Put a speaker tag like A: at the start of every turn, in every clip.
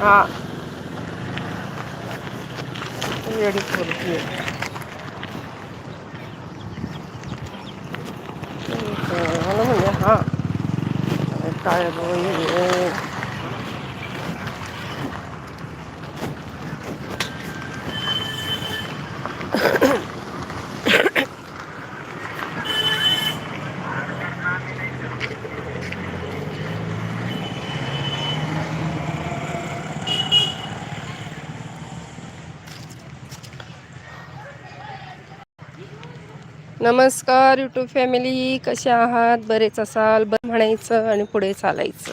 A: हा येडी पोरगी आहे. मला म्हणजे हा काय बोल नमस्कार यूट्यूब फॅमिली कसे आहात? बरेच असाल बरं म्हणायचं आणि पुढे चालायचं.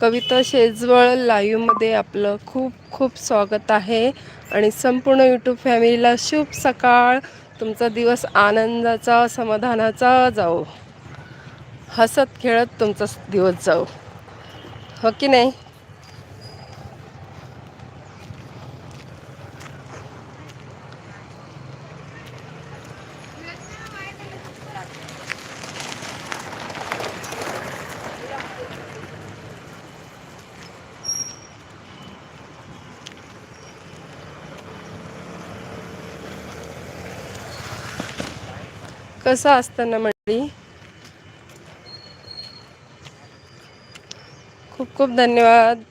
A: कविता शेजवळ लाईव्हमध्ये आपलं खूप खूप स्वागत आहे. आणि संपूर्ण यूट्यूब फॅमिलीला शुभ सकाळ. तुमचा दिवस आनंदाचा समाधानाचा जाओ हसत खेळत तुमचा दिवस जाऊ हो की नाही? कसं असतं ना मंडळी? खूप खूप धन्यवाद.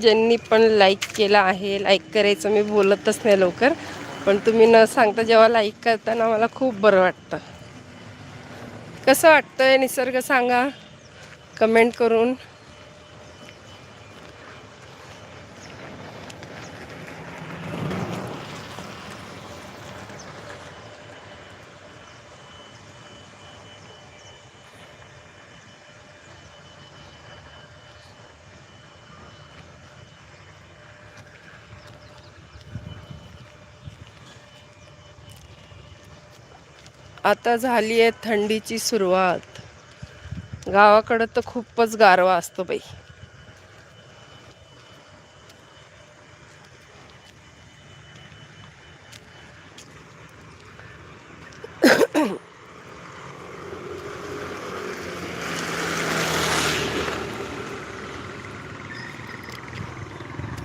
A: ज्यांनी पण लाईक केला आहे लाईक करायचं मी बोलतच नाही लवकर. पण तुम्ही न सांगता जेव्हा लाईक करताना मला खूप बरं वाटतं. कसं वाटतंय? निसर्ग सांगा. कमेंट करून. आता झाली आहे थंडीची सुरुवात. गावाकडं तर खूपच गारवा असतो बाई.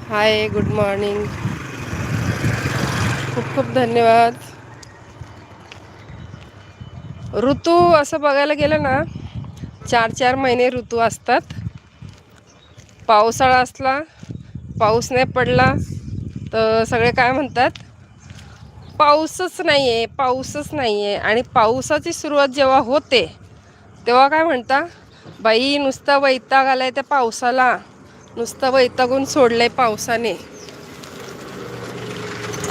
A: Hi good morning. खूप खूप धन्यवाद. ऋतू असं बघायला गेलं ना चार चार महिने ऋतू असतात. पावसाळा असला पाऊस नाही पडला तर सगळे काय म्हणतात? पाऊसच नाही आहे पाऊसच नाही आहे आणि पावसाची सुरुवात जेव्हा होते तेव्हा काय म्हणता? बाई नुसता वैताग आलाय त्या पावसाला. नुसतं वैतागून आहे पावसाने.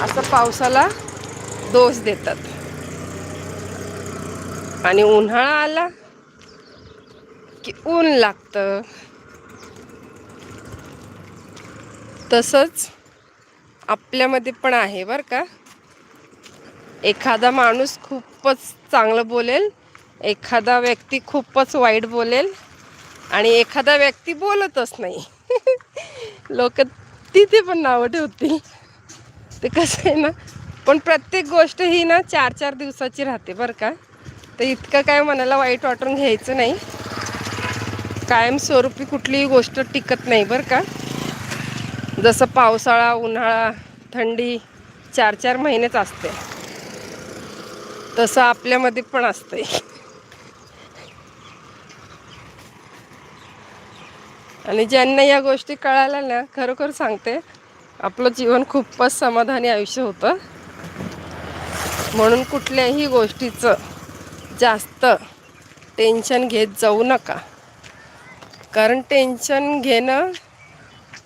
A: असं पावसाला दोष देतात. आणि उन्हाळा आला की ऊन लागतं. तसंच आपल्यामध्ये पण आहे बरं का. एखादा माणूस खूपच चांगलं बोलेल एखादा व्यक्ती खूपच वाईट बोलेल आणि एखादा व्यक्ती बोलतच नाही. लोक तिथे पण नावं ठेवतील. ते कसं आहे ना पण प्रत्येक गोष्ट ही ना चार चार दिवसाची राहते बरं का. तर इतकं काय मनाला वाईट वाटून घ्यायचं नाही. कायमस्वरूपी कुठलीही गोष्ट टिकत नाही बरं का. जसं पावसाळा उन्हाळा थंडी चार चार महिनेच असते. तसं आपल्यामध्ये पण असतंय. आणि ज्यांना या गोष्टी कळाल्या ना खरोखर सांगते आपलं जीवन खूपच समाधानी आयुष्य होतं. म्हणून कुठल्याही गोष्टीचं जास्त टेन्शन घेत जाऊ नका. कारण टेन्शन घेणं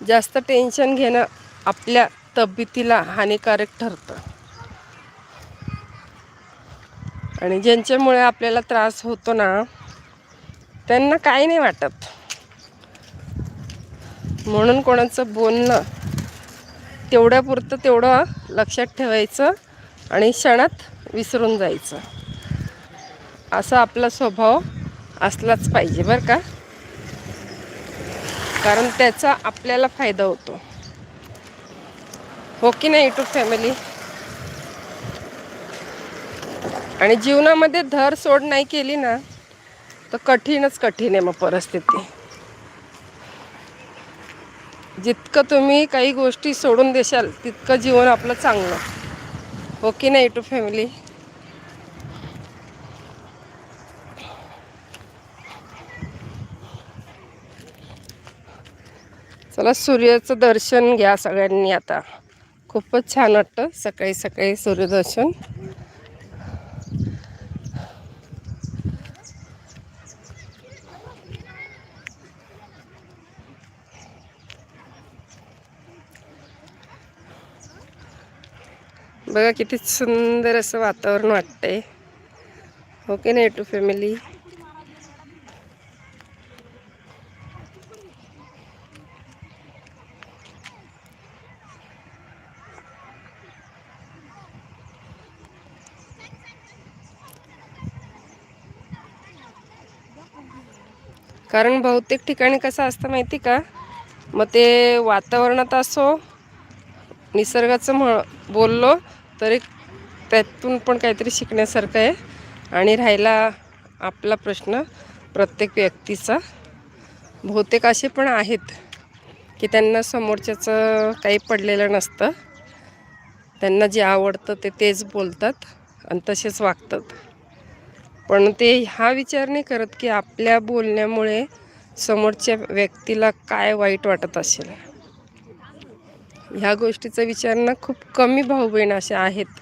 A: जास्त टेन्शन घेणं आपल्या तब्येतीला हानिकारक ठरतं. आणि ज्यांच्यामुळे आपल्याला त्रास होतो ना त्यांना काही नाही वाटत. म्हणून कोणाचं बोलणं तेवढ्यापुरतं तेवढं लक्षात ठेवायचं आणि क्षणात विसरून जायचं. असा आपला स्वभाव असलाच पाहिजे बरं का? कारण त्याचा आपल्याला फायदा होतो. हो की नाही युट्यूब फॅमिली आणि जीवनामध्ये धर सोड नाही केली ना तर कठीणच कठीण आहे मग परिस्थिती. जितकं तुम्ही काही गोष्टी सोडून देशाल तितकं जीवन आपलं चांगलं. हो की नाही टू फॅमिली चला सूर्याचं दर्शन घ्या सगळ्यांनी आता. खूपच छान वाटतं सकाळी सकाळी सूर्यदर्शन. बघा किती सुंदर असं वातावरण वाटतंय. हो की नाही टू फॅमिली? कारण बहुतेक ठिकाणी कसं असतं माहिती का? मग ते वातावरणात असो निसर्गाचं म्ह बोललो तरी त्यातून पण काहीतरी शिकण्यासारखं आहे. आणि राहिला आपला प्रश्न प्रत्येक व्यक्तीचा. बहुतेक असे पण आहेत की त्यांना समोरच्याचं काही पडलेलं नसतं. त्यांना जे आवडतं ते तेच बोलतात आणि तसेच वागतात. पण ते हा विचार नाही करत की आपल्या बोलण्यामुळे समोरच्या व्यक्तीला काय वाईट वाटत असेल. ह्या गोष्टीचा विचार ना खूप कमी भाऊ बहीण असे आहेत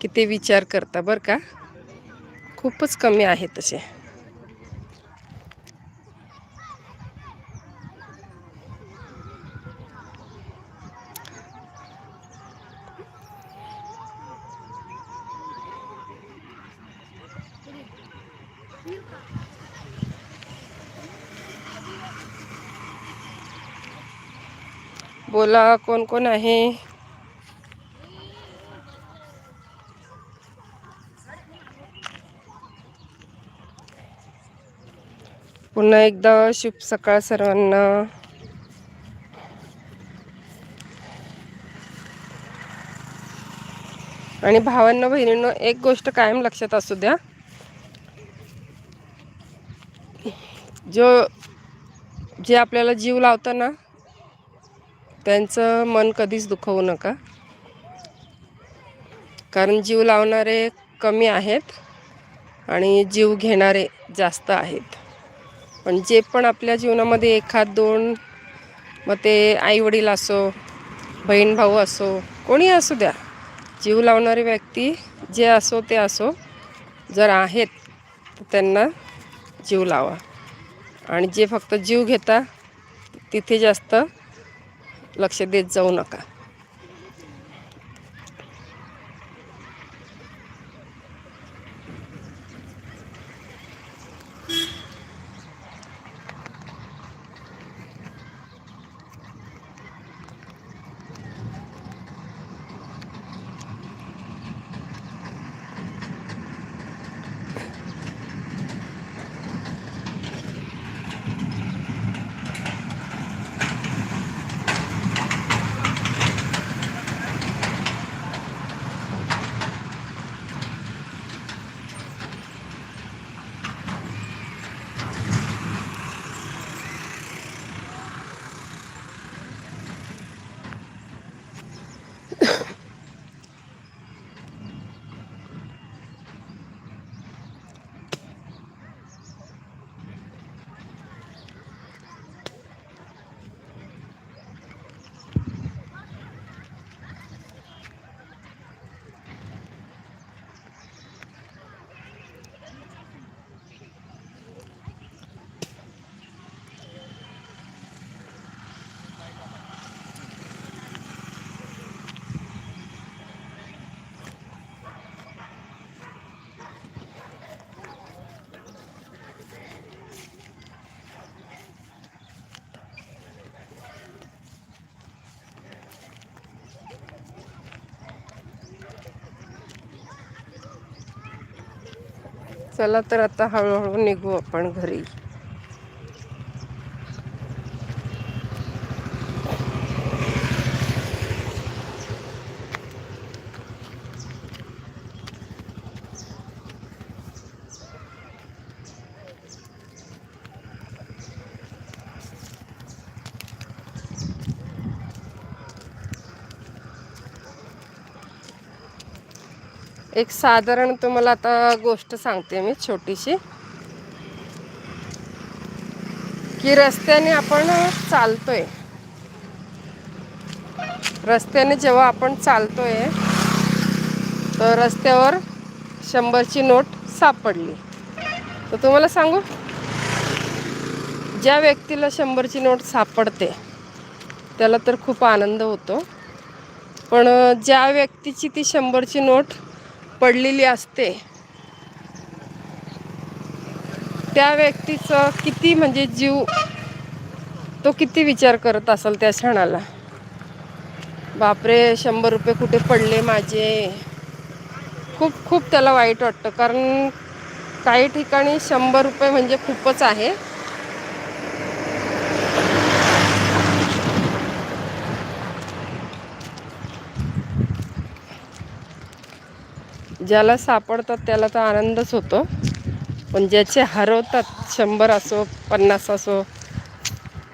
A: की ते विचार करता बरं का? खूपच कमी आहेत तसे बोला कोण कोण आहे? पुन्हा एकदा शुभ सकाळ सर्वांना. आणि भावांना बहिणींना एक गोष्ट कायम लक्षात असू द्या. जो जे आपल्याला जीव लावतं ना त्यांचं मन कधीच दुखवू नका. कारण जीव लावणारे कमी आहेत आणि जीव घेणारे जास्त आहेत. पण जे पण आपल्या जीवनामध्ये एखाद दोन मग ते आईवडील असो बहीण भाऊ असो कोणी असू द्या जीव लावणारे व्यक्ती जे असो ते असो जर आहेत तर त्यांना जीव लावा. आणि जे फक्त जीव घेता तिथे जास्त लक्ष देत जाऊ नका. चला तर आता हळूहळू निघू आपण घरी. एक साधारण तुम्हाला आता गोष्ट सांगते मी छोटीशी. की रस्त्याने आपण चालतोय. रस्त्याने जेव्हा आपण चालतोय तर रस्त्यावर शंभरची नोट सापडली. तर तुम्हाला सांगू? ज्या व्यक्तीला शंभरची नोट सापडते त्याला तर खूप आनंद होतो. पण ज्या व्यक्तीची ती शंभरची नोट पडलेली असते. त्या व्यक्तीचं किती म्हणजे जीव तो किती विचार करत असेल त्या क्षणाला. बापरे शंभर रुपये कुठे पडले माझे? खूप खूप त्याला वाईट वाटतं. कारण काही ठिकाणी शंभर रुपये म्हणजे खूपच आहे. ज्याला सापडतात त्याला तर आनंदच होतो. पण ज्याचे हरवतात शंभर असो पन्नास असो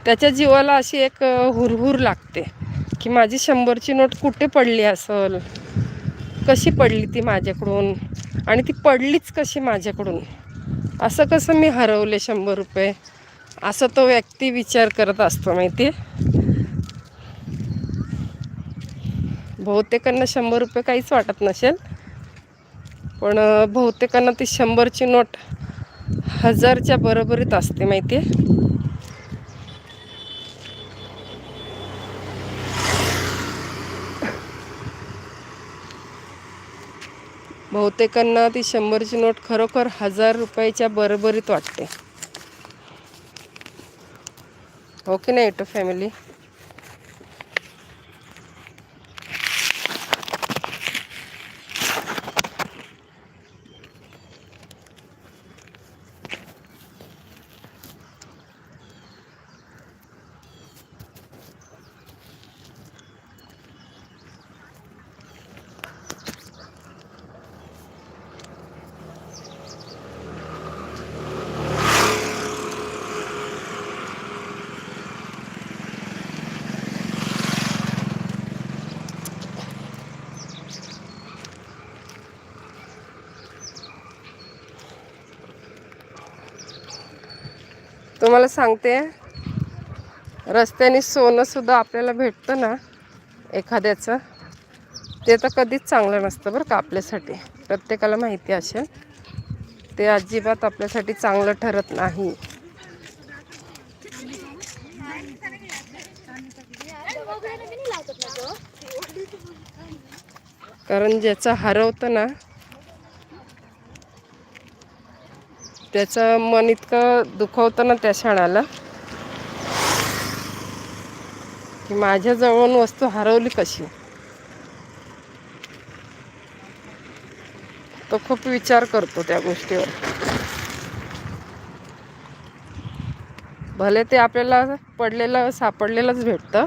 A: त्याच्या जीवाला अशी एक हुरहुर लागते की माझी शंभरची नोट कुठे पडली असल? कशी पडली ती माझ्याकडून? आणि ती पडलीच कशी माझ्याकडून? असं कसं मी हरवले शंभर रुपये? असं तो व्यक्ती विचार करत असतो माहिती? बहुतेकांना शंभर रुपये काहीच वाटत नसेल. पण बहुतेकांना ती शंभरची नोट हजारच्या बरोबरीत असते माहिती आहे बहुतेकांना ती शंभरची नोट खरोखर हजार रुपयाच्या बरोबरीत वाटते. हो की नाही टू फॅमिली? तुम्हाला सांगते रस्त्याने सोनंसुद्धा आपल्याला भेटतं ना एखाद्याचं ते तर कधीच चांगलं नसतं बरं का आपल्यासाठी. प्रत्येकाला माहिती असेल ते अजिबात आपल्यासाठी चांगलं ठरत नाही. कारण ज्याचं हरवतं ना त्याचं मन इतकं दुखवतं ना त्या क्षणाला की माझ्याजवळून वस्तू हरवली कशी? तो खूप विचार करतो त्या गोष्टीवर. भले ते आपल्याला पडलेलं सापडलेलंच भेटतं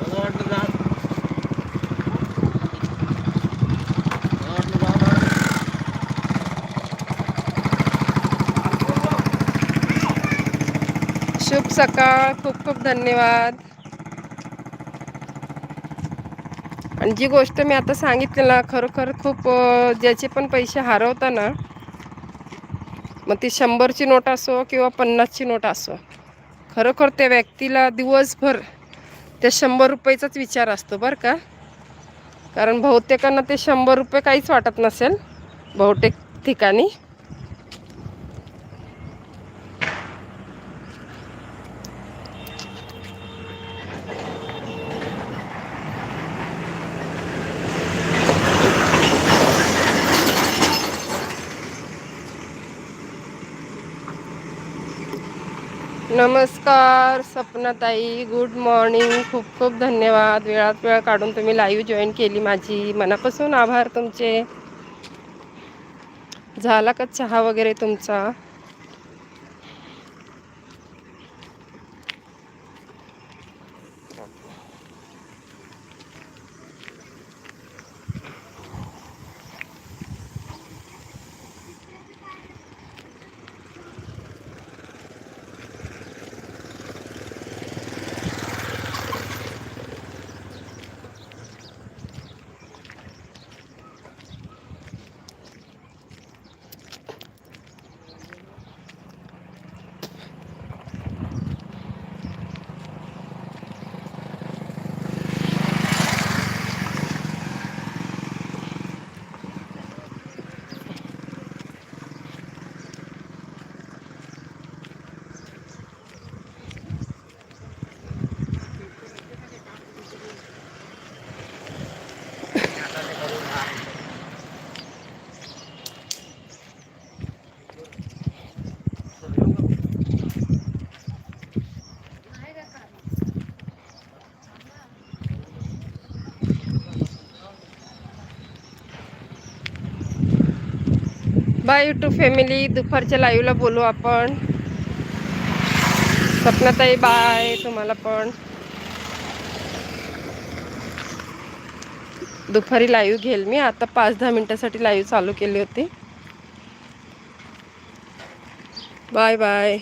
B: मला वाटलं जा मला वाटलं जा
A: शुभ सकाळ खूप खूप धन्यवाद. आणि जी गोष्ट मी आता सांगितली ना खरोखर खूप ज्याचे पण पैसे हरवता ना मग ती शंभरची नोट असो किंवा पन्नासची नोट असो खरोखर त्या व्यक्तीला दिवसभर त्या शंभर रुपयेचाच विचार असतो बरं का? कारण बहुतेकांना ते शंभर रुपये काहीच वाटत नसेल बहुतेक ठिकाणी. नमस्कार गुड मॉर्निंग खूप खूप धन्यवाद. वेळात वेळ काढून तुम्ही लाईव्ह जॉईन केली माझी. मनापासून आभार तुमचे. झाला का चहा वगैरे तुमचा? बाय युट्यूब फॅमिली दुपारच्या लाईव्हला बोलू आपण. सपनाताई बाय तुम्हाला पण. दुपारी लाईव्ह घेईल मी. आता पाच दहा मिनटासाठी लाईव्ह चालू केली होती. Bye bye